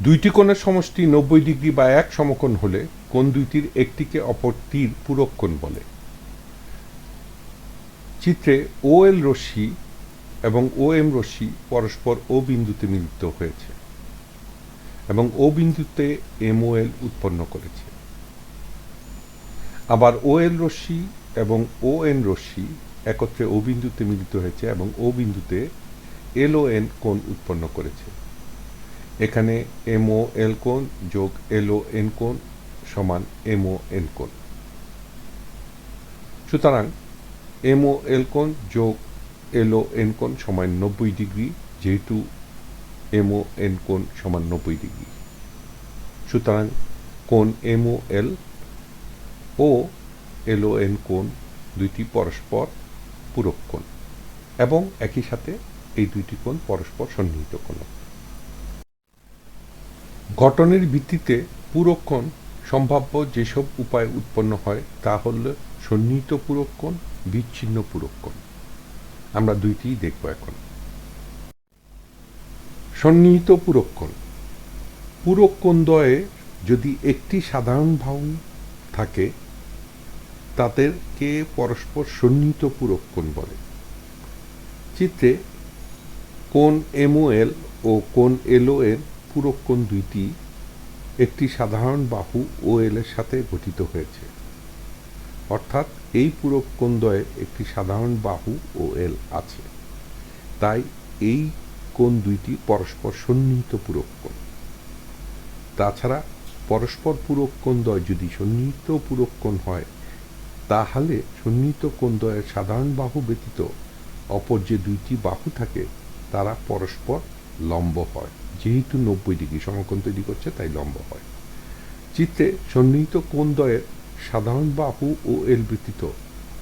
দুইটি কোণের সমষ্টি নব্বই ডিগ্রি বা এক সমকোণ হলে কোণ দুইটির একটিকে অপরটির পূরক কোণ বলে। চিত্রে ও এল রশ্মি এবং ও এম রশ্মি পরস্পর ও বিন্দুতে মিলিত হয়েছে এবং ও বিন্দুতে এমওএল উৎপন্ন করেছে। আবার ও এল রশ্মি এবং ও এন রশ্মি একত্রে ও বিন্দুতে মিলিত হয়েছে এবং ও বিন্দুতে এল ও এন কোণ উৎপন্ন করেছে। এখানে এমও এল কোণ যোগ এলও এন কোণ সমান এমও এন কোণ। সুতরাং এমও এল কোণ যোগ এলও এন কোণ সমান নব্বই ডিগ্রি, যেহেতু এমও এন কোণ সমান নব্বই ডিগ্রি। সুতরাং কোণ এমও এল ও এলও এন কোণ দুইটি পরস্পর পূরক কোণ এবং একই সাথে এই দুইটি কোণ পরস্পর সন্নিহিত কোণ। গঠনের ভিত্তিতে পূরক কোণ সম্ভাব্য যেসব উপায় উৎপন্ন হয় তা হল সন্নিহিত পূরক কোণ বিচ্ছিন্ন পূরক কোণ আমরা দুইটিই দেখব এখন। সন্নিহিত পূরক কোণ পূরক দ্বয়ে যদি একটি সাধারণ বাহু থাকে তাদেরকে পরস্পর সন্নিহিত পূরক কোণ বলে? চিত্রে কোণ এমওএল ও কোন এলও এর পূরক কোণ দুইটি একটি সাধারণ বাহু ও এল এর সাথে গঠিত হয়েছে। অর্থাৎ এই পূরক কোণদ্বয়ে একটি সাধারণ বাহু ও এল আছে। তাই এই কোণ দুইটি পরস্পর সন্নিহিত পূরক তাছাড়া পরস্পর পূরক কোণদ্বয় যদি সন্নিহিত পূরক হয়, তাহলে সন্নিহিত কোণদ্বয়ের সাধারণ বাহু ব্যতীত অপর যে দুইটি বাহু থাকে, তারা পরস্পর লম্ব হয়। যেহেতু নব্বই ডিগ্রি সমকোণ তৈরি করছে, তাই লম্ব হয়। চিত্রে সন্নিহিত কোণদ্বয়ের সাধারণ বাহু ও এল ব্যতীত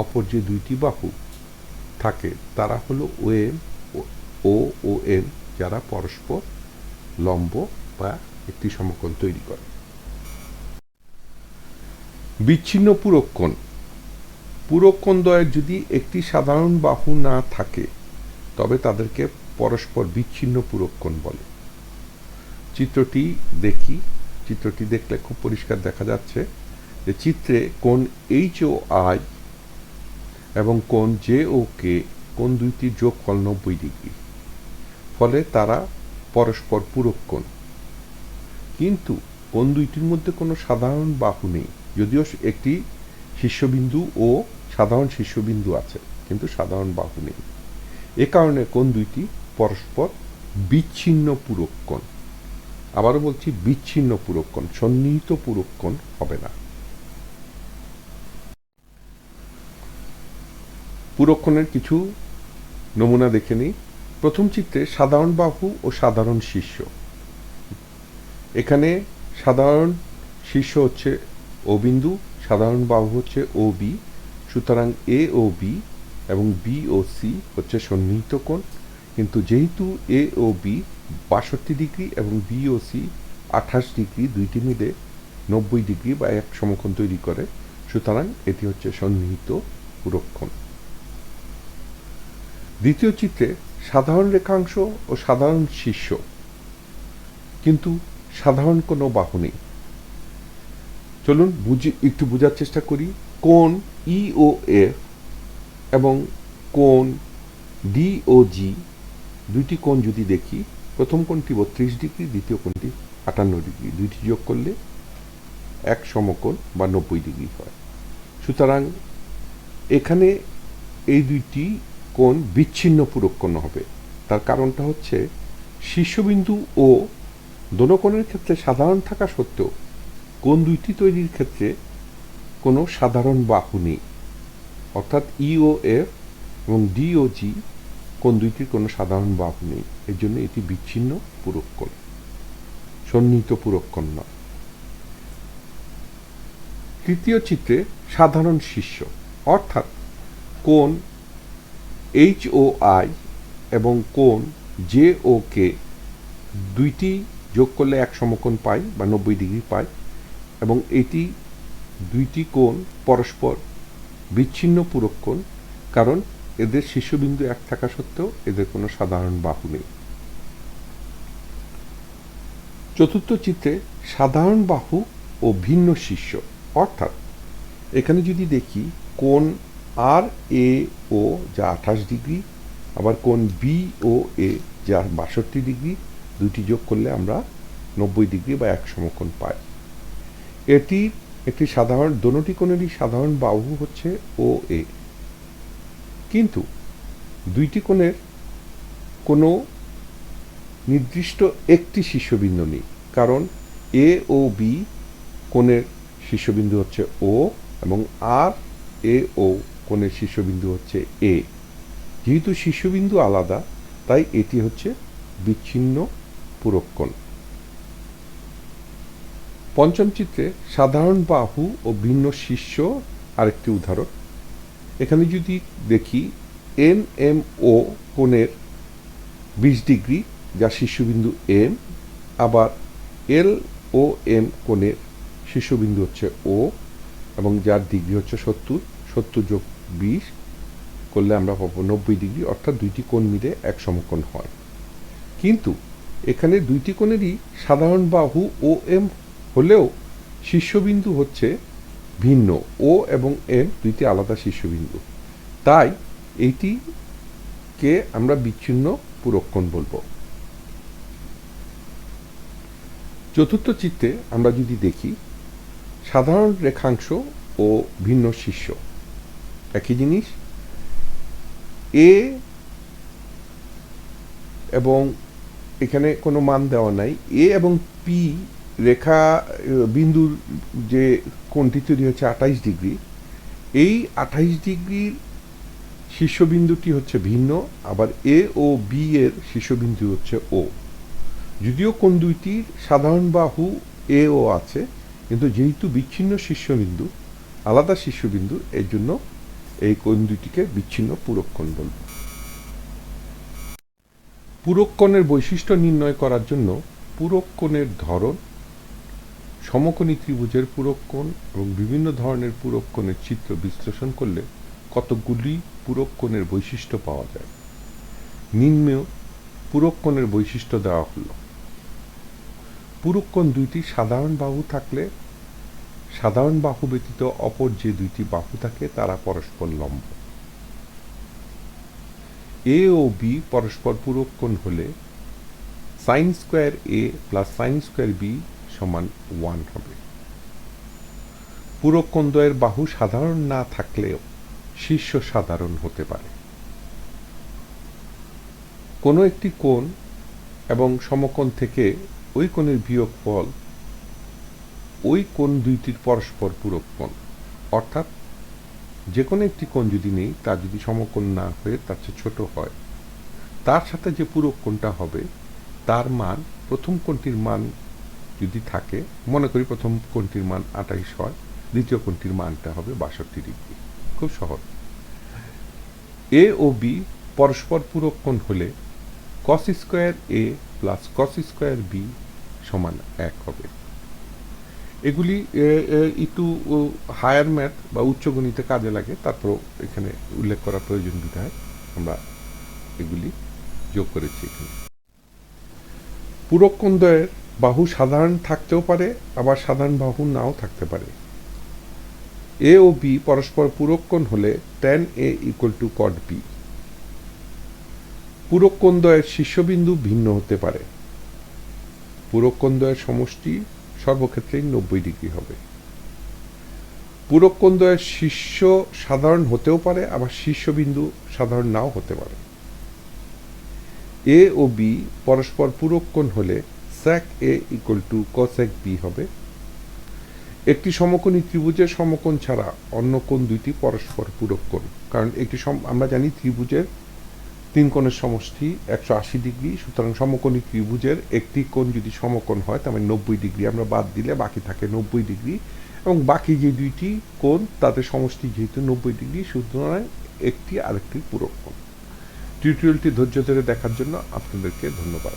অপর যে দুইটি বাহু থাকে, তারা হলো ও এম ও ও এন যারা পরস্পর লম্ব বা একটি সমকোণ তৈরি করে। বিচ্ছিন্ন পূরক কোণ। পূরক কোণ দ্বয়ের যদি একটি সাধারণ বাহু না থাকে, তবে তাদেরকে পরস্পর বিচ্ছিন্ন পূরক কোণ বলে। চিত্রটি দেখি। চিত্রটি দেখলে খুব পরিষ্কার দেখা যাচ্ছে যে চিত্রে কোন এইচ ও আই এবং কোন জে ও কে কোন দুইটি যোগ যোগফল নব্বই ডিগ্রি। ফলে তারা পরস্পর পূরক কোণ। কিন্তু কোন দুইটির মধ্যে কোনো সাধারণ বাহু নেই, যদিও একটি শীর্ষবিন্দু ও সাধারণ শীর্ষবিন্দু আছে, কিন্তু সাধারণ বাহু নেই। এ কারণে কোন দুইটি পরস্পর বিচ্ছিন্ন পূরক কোণ। আবারও বলছি, বিচ্ছিন্ন পূরক কোণ সন্নিহিত পূরক কোণ হবে না। পূরকক্ষণের কিছু নমুনা দেখে নিই। প্রথম চিত্রে সাধারণ বাহু ও সাধারণ শীর্ষ। এখানে সাধারণ শীর্ষ হচ্ছে ও বিন্দু, সাধারণ বাহু হচ্ছে ও বি সুতরাং এ ও বি এবং বি ও সি হচ্ছে সন্নিহিত কোণ। কিন্তু যেহেতু এ ও বি বাষট্টি ডিগ্রি এবং বি ও সি আঠাশ ডিগ্রি দুইটি মিলে নব্বই ডিগ্রি বা এক সমকোণ তৈরি করে, সুতরাং এটি হচ্ছে সন্নিহিত রক্ষণ। দ্বিতীয় চিত্রে সাধারণ রেখাংশ ও সাধারণ শীর্ষ। কিন্তু সাধারণ কোনো বাহু নেই। চলুন বুঝি, একটু বোঝার চেষ্টা করি কোন ই ও এফ এবং কোন ডি ও জি দুইটি কোণ যদি দেখি, প্রথম কোণটি বত্রিশ ডিগ্রি, দ্বিতীয় কোণটি আটান্ন ডিগ্রি, দুইটি যোগ করলে এক সমকোণ বা নব্বই ডিগ্রি হয়। সুতরাং এখানে এই দুইটি কোণ বিচ্ছিন্ন পূরক হবে। তার কারণটা হচ্ছে শীর্ষবিন্দু ও দোনো কোণের ক্ষেত্রে সাধারণ থাকা সত্ত্বেও কোন দুইটি তৈরির ক্ষেত্রে কোনো সাধারণ বাহু নেই। অর্থাৎ ইও এফ এবং ডিওজি কোন দুইটির কোনো সাধারণ বাহু নেই। এর জন্য এটি বিচ্ছিন্ন পূরক কোণ সন্নিহিত পূরক কোণ নয়। তৃতীয় চিত্রে সাধারণ শিষ্য অর্থাৎ কোন এইচ ও আই এবং কোন জে ও কে দুইটি যোগ করলে এক সমকোণ পাই বা নব্বই ডিগ্রি পাই এবং এটি দুইটি কোণ পরস্পর বিচ্ছিন্ন পূরক কোণ কারণ এদের শীর্ষবিন্দু এক থাকা সত্ত্বেও এদের কোনো সাধারণ বাহু নেই। চতুর্থ চিত্রে সাধারণ বাহু ও ভিন্ন শীর্ষ অর্থাৎ এখানে যদি দেখি কোন আর এ ও যা আঠাশ ডিগ্রি, আবার কোন বি ও এ যা বাষট্টি ডিগ্রি দুটি যোগ করলে আমরা নব্বই ডিগ্রি বা এক সমকোণ পাই। এটি একটি সাধারণ, দোনোটি কোণেরই সাধারণ বাহু হচ্ছে ও এ। কিন্তু দুইটি কোণের কোনো নির্দিষ্ট একটি শীর্ষবিন্দু নেই। কারণ এ ও বি কোণের শীর্ষবিন্দু হচ্ছে ও এবং আর এ ও কোণের শীর্ষবিন্দু হচ্ছে এ যেহেতু শীর্ষবিন্দু আলাদা, তাই এটি হচ্ছে বিচ্ছিন্ন পূরককোণ পঞ্চম চিত্রে সাধারণ বাহু ও ভিন্ন শীর্ষ আরেকটি উদাহরণ। এখানে যদি দেখি এন এম ও কোণের বিশ ডিগ্রি, যা শীর্ষবিন্দু এম, আবার এল ও এম কোণের শীর্ষবিন্দু হচ্ছে ও, এবং যার ডিগ্রি হচ্ছে সত্তর সত্তর যোগ বিশ করলে আমরা পাবো নব্বই ডিগ্রি, অর্থাৎ দুইটি কোণ মিলে এক সমকোণ হয়। কিন্তু এখানে দুইটি কোণেরই সাধারণ বাহু ও এম হলেও শীর্ষবিন্দু হচ্ছে ভিন্ন। ও এবং এম দুইটি আলাদা শীর্ষবিন্দু। তাই এইটিকে আমরা বিচ্ছিন্ন পুরক্ষণ বলব। চতুর্থ চিত্রে আমরা যদি দেখি, সাধারণ রেখাংশ ও ভিন্ন শীর্ষ। একই জিনিস। এ এবং এখানে কোনো মান দেওয়া নাই। এ এবং পি রেখা বিন্দুর যে কোণটি তৈরি হচ্ছে আঠাইশ ডিগ্রি, এই আঠাইশ ডিগ্রির শীর্ষবিন্দুটি হচ্ছে ভিন্ন, আবার এ ও বি এর শীর্ষবিন্দু হচ্ছে ও। যদিও কোন দুইটির সাধারণ বাহু এ ও আছে, কিন্তু যেহেতু বিচ্ছিন্ন শীর্ষবিন্দু, আলাদা শীর্ষবিন্দু, এর জন্য এই কোণ দুইটিকে বিচ্ছিন্ন পুরক্ষণ বলব। পুরক্ষণের বৈশিষ্ট্য নির্ণয় করার জন্য পুরক্ষণের ধরন সমকোণী ত্রিভুজের পুরক্ষণ এবং বিভিন্ন ধরনের পুরক্ষণের চিত্র বিশ্লেষণ করলে কতগুলি পুরক্ষণের বৈশিষ্ট্য পাওয়া যায়। নিম্ন পুরক্ষণের বৈশিষ্ট্য দেওয়া হলো। পুরক্ষণ দুইটি সাধারণ বাহু থাকলে সাধারণ বাহু ব্যতীত অপর যে দুইটি বাহু থাকে তারা পরস্পর লম্ব। এ ও বি পরস্পর পুরক্ষণ হলে sine square A plus sine square B সমান ওয়ান হবে। পুরক্ষণ দ্বয়ের বাহু সাধারণ না থাকলেও শীর্ষ সাধারণ হতে পারে। কোনো একটি কোণ এবং সমকোণ থেকে ওই কোণের বিয়োগ ফল ওই কোণ দুইটির পরস্পর পূরক কোণ অর্থাৎ যে কোনো একটি কোণ যদি নেই, তা যদি সমকোণ না হয়ে তার চেয়ে ছোট হয়, তার সাথে যে পূরক কোণটা হবে, তার মান, প্রথম কোণটির মান যদি থাকে, মনে করি প্রথম কোণটির মান আঠাইশ হয়, দ্বিতীয় কোণটির মানটা হবে বাষট্টি ডিগ্রি। খুব সহজ। এ ও বি পরস্পর পূরক কোণ হলে cos square A plus cos square B সমান এক হবে। এগুলি একটু হায়ার ম্যাথ বা উচ্চ গণিতে কাজে লাগে, তারপর এখানে উল্লেখ করা প্রয়োজন বিধায় আমরা এগুলি যোগ করেছি এখানে। পুরক্ষণদ্বয়ের বাহু সাধারণ থাকতেও পারে, আবার সাধারণ বাহু নাও থাকতে পারে। এ ও বি পরস্পর পুরক্ষণ হলে tan A equal to cot B পুরক্ষণদ্বয়ের শীর্ষবিন্দু ভিন্ন হতে পারে। পুরক্ষণদ্বয়ের সমষ্টি সর্বক্ষেত্রেই নব্বই ডিগ্রি হবে। পুরক্ষণদ্বয়ের শীর্ষ সাধারণ হতেও পারে, আবার শীর্ষবিন্দু সাধারণ নাও হতে পারে। এ ও বি পরস্পর পুরক্ষণ হলে sec A equal to cosec B হবে। একটি সমকোণী ত্রিভুজের সমকোণ ছাড়া অন্য কোণ দুইটি পরস্পর পূরক কারণ একটি আমরা জানি ত্রিভুজের তিন কোণের সমষ্টি একশো আশি ডিগ্রি, সুতরাং সমকোণী ত্রিভুজের একটি কোণ যদি সমকোণ হয়, তার মানে নব্বই ডিগ্রি আমরা বাদ দিলে বাকি থাকে নব্বই ডিগ্রি। এবং বাকি যে দুইটি কোণ তাদের সমষ্টি যেহেতু নব্বই ডিগ্রি, সুতরাং একটি আরেকটি পূরক কোণ। টিউটোরিয়ালটি ধৈর্য ধরে দেখার জন্য আপনাদেরকে ধন্যবাদ।